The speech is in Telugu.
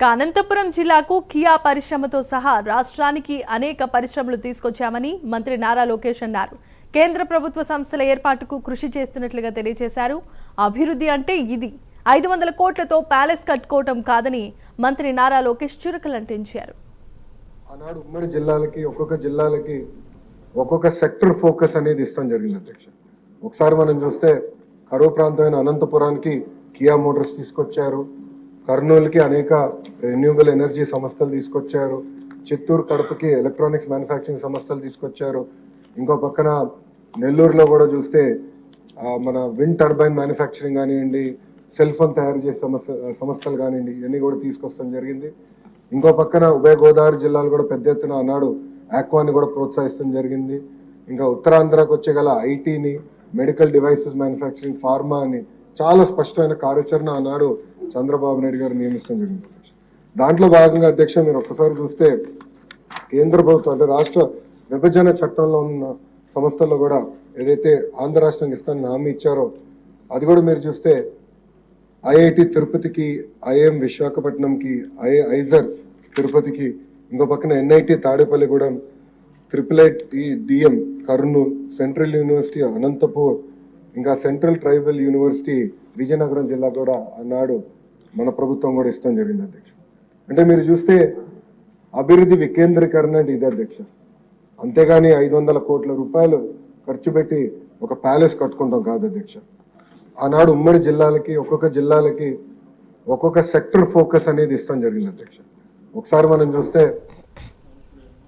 ఇక అనంతపురం జిల్లాకు కియా పరిశ్రమతో సహా రాష్ట్రానికి అనేక పరిశ్రమలు తీసుకొచ్చామని మంత్రి నారా లోకేష్ అన్నారు. కేంద్ర ప్రభుత్వ సంస్థల ఏర్పాటుకు కృషి చేస్తున్నట్లుగా తెలియజేశారు. అభివృద్ధి అంటే ఇది. ఐదు వందల కోట్లతో ప్యాలెస్ కట్టుకోవటం కాదని మంత్రి నారా లోకేష్ చురుకలంటించారు ఆనాడు ఉమ్మడి జిల్లాలకి ఒక్కొక్క జిల్లాలకి ఒక్కొక్క సెక్టర్ ఫోకస్ అనేది ఇస్తాం జరిగింది అధ్యక్ష. ఒకసారి మనం చూస్తే కరువు ప్రాంతమైన అనంతపురానికి కియా మోటార్స్ తీసుకొచ్చారు. కర్నూలుకి అనేక రెన్యూబుల్ ఎనర్జీ సంస్థలు తీసుకొచ్చారు. చిత్తూరు కడపకి ఎలక్ట్రానిక్స్ మ్యానుఫ్యాక్చరింగ్ సంస్థలు తీసుకొచ్చారు. ఇంకో పక్కన నెల్లూరులో కూడా చూస్తే మన విండ్ టర్బైన్ మ్యానుఫ్యాక్చరింగ్ కానివ్వండి సెల్ ఫోన్ తయారు చేసే సమస్య సంస్థలు కానివ్వండి ఇవన్నీ కూడా తీసుకొస్తాం జరిగింది. ఇంకో పక్కన ఉభయ గోదావరి జిల్లాలు కూడా పెద్ద ఎత్తున ఆనాడు ఆక్వాని కూడా ప్రోత్సహిస్తాం జరిగింది. ఇంకా ఉత్తరాంధ్రకు వచ్చే గల ఐటీని మెడికల్ డివైసెస్ మ్యానుఫ్యాక్చరింగ్ ఫార్మా అని చాలా స్పష్టమైన కార్యాచరణ ఆనాడు చంద్రబాబు నాయుడు గారు నియమించడం జరిగింది. దాంట్లో భాగంగా అధ్యక్ష మీరు ఒక్కసారి చూస్తే కేంద్ర ప్రభుత్వం అంటే రాష్ట్ర విభజన చట్టంలో ఉన్న సంస్థల్లో కూడా ఏదైతే ఆంధ్ర రాష్ట్రానికి ఇస్తానని హామీ ఇచ్చారో అది కూడా మీరు చూస్తే ఐఐటి తిరుపతికి ఐఎం విశాఖపట్నంకి ఐ ఐజర్ తిరుపతికి ఇంకో పక్కన NIT Tadepalligudem triple IT DM Kurnool central university Anantapur ఇంకా సెంట్రల్ ట్రైబల్ యూనివర్సిటీ విజయనగరం జిల్లా కూడా ఆనాడు మన ప్రభుత్వం కూడా ఇష్టం జరిగింది అధ్యక్ష. అంటే మీరు చూస్తే అభివృద్ధి వికేంద్రీకరణ అంటే ఇదే అధ్యక్ష. అంతేగాని ఐదు వందల కోట్ల రూపాయలు ఖర్చు పెట్టి ఒక ప్యాలెస్ కట్టుకుంటాం కాదు అధ్యక్ష. ఆనాడు ఉమ్మడి జిల్లాలకి ఒక్కొక్క జిల్లాలకి ఒక్కొక్క సెక్టర్ ఫోకస్ అనేది ఇష్టం జరిగింది అధ్యక్ష. ఒకసారి మనం చూస్తే